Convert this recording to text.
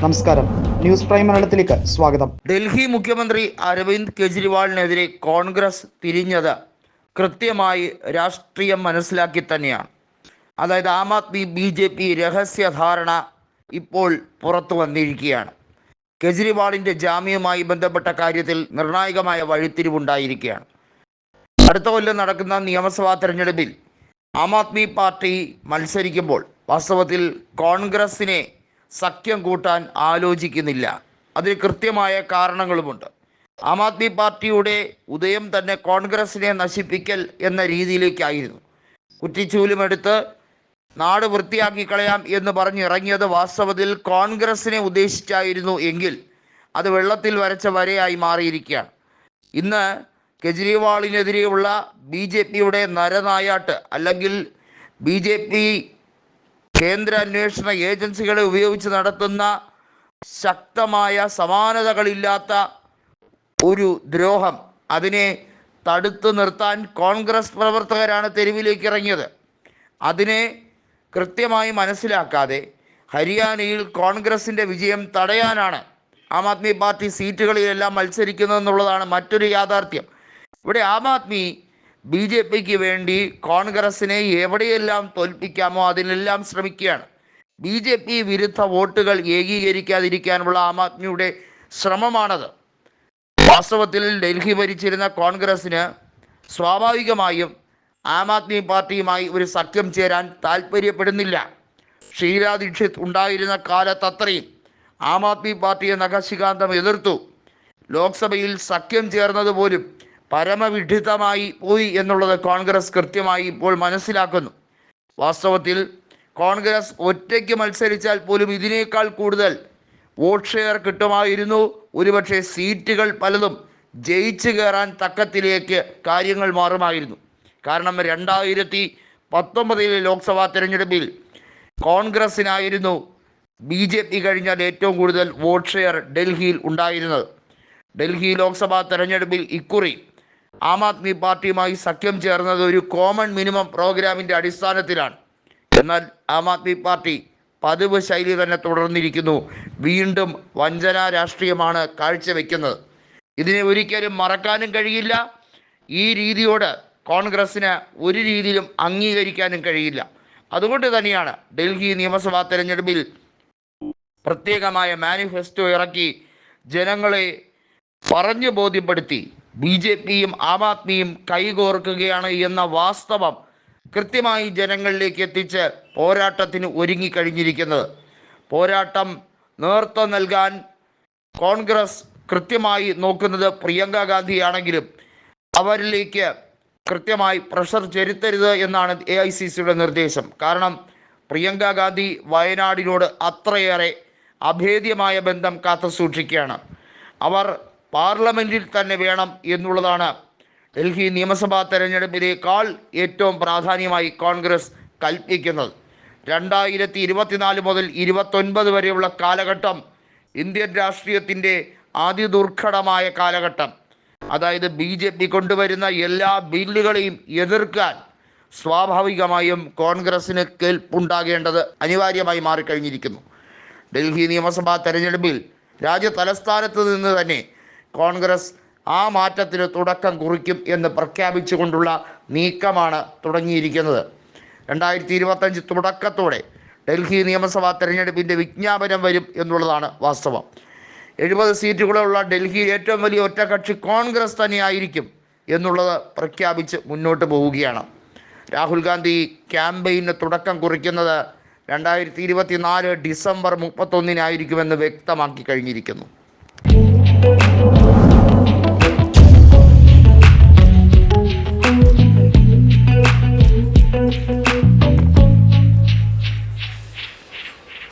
നമസ്കാരം. News prime മലയാളത്തിലേക്ക് സ്വാഗതം. ഡൽഹി മുഖ്യമന്ത്രി അരവിന്ദ് കെജ്രിവാളിനെതിരെ കോൺഗ്രസ് തിരിഞ്ഞത് കൃത്യമായി രാഷ്ട്രീയം മനസ്സിലാക്കി തന്നെയാണ്. അതായത് Aam Aadmi B J P രഹസ്യധാരണ ഇപ്പോൾ പുറത്തു വന്നിരിക്കുകയാണ്. കെജ്രിവാളിന്റെ ജാമ്യവുമായി ബന്ധപ്പെട്ട കാര്യത്തിൽ നിർണായകമായ വഴിത്തിരിവുണ്ടായിരിക്കുകയാണ്. അടുത്ത കൊല്ലം നടക്കുന്ന നിയമസഭാ തെരഞ്ഞെടുപ്പിൽ ആം ആദ്മി പാർട്ടി മത്സരിക്കുമ്പോൾ വാസ്തവത്തിൽ കോൺഗ്രസിനെ സഖ്യം കൂട്ടാൻ ആലോചിക്കുന്നില്ല. അതിന് കൃത്യമായ കാരണങ്ങളുമുണ്ട്. ആം ആദ്മി പാർട്ടിയുടെ ഉദയം തന്നെ കോൺഗ്രസിനെ നശിപ്പിക്കൽ എന്ന രീതിയിലേക്കായിരുന്നു. കുറ്റിച്ചൂലുമെടുത്ത് നാട് വൃത്തിയാക്കി കളയാം എന്ന് പറഞ്ഞിറങ്ങിയത് വാസ്തവത്തിൽ കോൺഗ്രസിനെ ഉദ്ദേശിച്ചായിരുന്നു എങ്കിൽ അത് വെള്ളത്തിൽ വരച്ച വരയായി മാറിയിരിക്കുകയാണ്. ഇന്ന് കെജ്രിവാളിനെതിരെയുള്ള ബി ജെ പിയുടെ നരനായാട്ട് അല്ലെങ്കിൽ ബി ജെ പി കേന്ദ്ര അന്വേഷണ ഏജൻസികളെ ഉപയോഗിച്ച് നടത്തുന്ന ശക്തമായ സമാനതകളില്ലാത്ത ഒരു ദ്രോഹം അതിനെ തടുത്തു നിർത്താൻ കോൺഗ്രസ് പ്രവർത്തകരാണ് തെരുവിലേക്ക് ഇറങ്ങിയത് അതിനെ കൃത്യമായി മനസ്സിലാക്കാതെ ഹരിയാനയിൽ കോൺഗ്രസിന്റെ വിജയം തടയാനാണ് ആം ആദ്മി പാർട്ടി സീറ്റുകളിലെല്ലാം മത്സരിക്കുന്നതെന്നുള്ളതാണ് മറ്റൊരു യാഥാർത്ഥ്യം. ഇവിടെ ആം ആദ്മി ബി ജെ പിക്ക് വേണ്ടി കോൺഗ്രസിനെ എവിടെയെല്ലാം തോൽപ്പിക്കാമോ അതിനെല്ലാം ശ്രമിക്കുകയാണ്. ബി ജെ പി വിരുദ്ധ വോട്ടുകൾ ഏകീകരിക്കാതിരിക്കാനുള്ള ആം ആദ്മിയുടെ ശ്രമമാണത്. വാസ്തവത്തിൽ ഡൽഹി ഭരിച്ചിരുന്ന കോൺഗ്രസ്സിന് സ്വാഭാവികമായും ആം ആദ്മി പാർട്ടിയുമായി ഒരു സഖ്യം ചേരാൻ താല്പര്യപ്പെടുന്നില്ല ഷീല ദീക്ഷിത് ഉണ്ടായിരുന്ന കാലത്തത്രയും ആം ആദ്മി പാർട്ടിയെ നഖശികാന്തം എതിർത്തു. ലോക്സഭയിൽ സഖ്യം ചേർന്നത് പോലും പരമവിഡിതമായി പോയി എന്നുള്ളത് കോൺഗ്രസ് കൃത്യമായി ഇപ്പോൾ മനസ്സിലാക്കുന്നു. വാസ്തവത്തിൽ കോൺഗ്രസ് ഒറ്റയ്ക്ക് മത്സരിച്ചാൽ പോലും ഇതിനേക്കാൾ കൂടുതൽ വോട്ട് ഷെയർ കിട്ടുമായിരുന്നു. ഒരുപക്ഷെ സീറ്റുകൾ പലതും ജയിച്ചു കയറാൻ തക്കത്തിലേക്ക് കാര്യങ്ങൾ മാറുമായിരുന്നു. കാരണം രണ്ടായിരത്തി പത്തൊമ്പതിലെ ലോക്സഭാ തെരഞ്ഞെടുപ്പിൽ കോൺഗ്രസിനായിരുന്നു ബി ജെ പി കഴിഞ്ഞാൽ ഏറ്റവും കൂടുതൽ വോട്ട് ഷെയർ ഡൽഹിയിൽ ഉണ്ടായിരുന്നത്. ഡൽഹി ലോക്സഭാ തെരഞ്ഞെടുപ്പിൽ ഇക്കുറി ആം ആദ്മി പാർട്ടിയുമായി സഖ്യം ചേർന്നത് ഒരു കോമൺ മിനിമം പ്രോഗ്രാമിന്റെ അടിസ്ഥാനത്തിലാണ്. എന്നാൽ ആം ആദ്മി പാർട്ടി പതിവ് ശൈലി തന്നെ തുടർന്നിരിക്കുന്നു. വീണ്ടും വഞ്ചനാ രാഷ്ട്രീയമാണ് കാഴ്ചവെക്കുന്നത്. ഇതിനെ ഒരിക്കലും മറക്കാനും കഴിയില്ല. ഈ രീതിയോട് കോൺഗ്രസ്സിന് ഒരു രീതിയിലും അംഗീകരിക്കാനും കഴിയില്ല. അതുകൊണ്ട് തന്നെയാണ് ഡൽഹി നിയമസഭാ തെരഞ്ഞെടുപ്പിൽ പ്രത്യേകമായ മാനിഫെസ്റ്റോ ഇറക്കി ജനങ്ങളെ പറഞ്ഞു ബോധ്യപ്പെടുത്തി ബി ജെ പിയും ആം ആദ്മിയും കൈകോർക്കുകയാണ് എന്ന വാസ്തവം കൃത്യമായി ജനങ്ങളിലേക്ക് എത്തിച്ച് പോരാട്ടത്തിന് ഒരുങ്ങിക്കഴിഞ്ഞിരിക്കുന്നത്. പോരാട്ടം നേതൃത്വം നൽകാൻ കോൺഗ്രസ് കൃത്യമായി നോക്കുന്നത് പ്രിയങ്ക ഗാന്ധിയാണെങ്കിലും അവരിലേക്ക് കൃത്യമായി പ്രഷർ ചെലുത്തരുത് എന്നാണ് എ ഐ സി സിയുടെ നിർദ്ദേശം. കാരണം പ്രിയങ്ക ഗാന്ധി വയനാടിനോട് അത്രയേറെ അഭേദ്യമായ ബന്ധം കാത്തു സൂക്ഷിക്കുകയാണ് അവർ പാർലമെന്റിൽ തന്നെ വേണം എന്നുള്ളതാണ് ഡൽഹി നിയമസഭാ തെരഞ്ഞെടുപ്പിനേക്കാൾ ഏറ്റവും പ്രാധാന്യമായി കോൺഗ്രസ് കൽപ്പിക്കുന്നത്. രണ്ടായിരത്തി ഇരുപത്തിനാല് മുതൽ ഇരുപത്തൊൻപത് വരെയുള്ള കാലഘട്ടം ഇന്ത്യൻ രാഷ്ട്രീയത്തിന്റെ അതിദുർഘടമായ കാലഘട്ടം. അതായത് ബി ജെ പി കൊണ്ടുവരുന്ന എല്ലാ ബില്ലുകളെയും എതിർക്കാൻ സ്വാഭാവികമായും കോൺഗ്രസ്സിന് കേൾപ്പുണ്ടാകേണ്ടത് അനിവാര്യമായി മാറിക്കഴിഞ്ഞിരിക്കുന്നു. ഡൽഹി നിയമസഭാ തെരഞ്ഞെടുപ്പിൽ രാജ്യ തലസ്ഥാനത്ത് നിന്ന് തന്നെ കോൺഗ്രസ് ആ മാറ്റത്തിന് തുടക്കം കുറിക്കും എന്ന് പ്രഖ്യാപിച്ചുകൊണ്ടുള്ള നീക്കമാണ് തുടങ്ങിയിരിക്കുന്നത്. രണ്ടായിരത്തി ഇരുപത്തഞ്ച് തുടക്കത്തോടെ ഡൽഹി നിയമസഭാ തെരഞ്ഞെടുപ്പിന്റെ വിജ്ഞാപനം വരും എന്നുള്ളതാണ് വാസ്തവം. എഴുപത് സീറ്റുകളുള്ള ഡൽഹിയിൽ ഏറ്റവും വലിയ ഒറ്റകക്ഷി കോൺഗ്രസ് തന്നെയായിരിക്കും എന്നുള്ളത് പ്രഖ്യാപിച്ച് മുന്നോട്ട് പോവുകയാണ്. രാഹുൽ ഗാന്ധി ക്യാമ്പയിന് തുടക്കം കുറിക്കുന്നത് രണ്ടായിരത്തി ഇരുപത്തി നാല് ഡിസംബർ മുപ്പത്തൊന്നിനായിരിക്കുമെന്ന് വ്യക്തമാക്കി കഴിഞ്ഞിരിക്കുന്നു.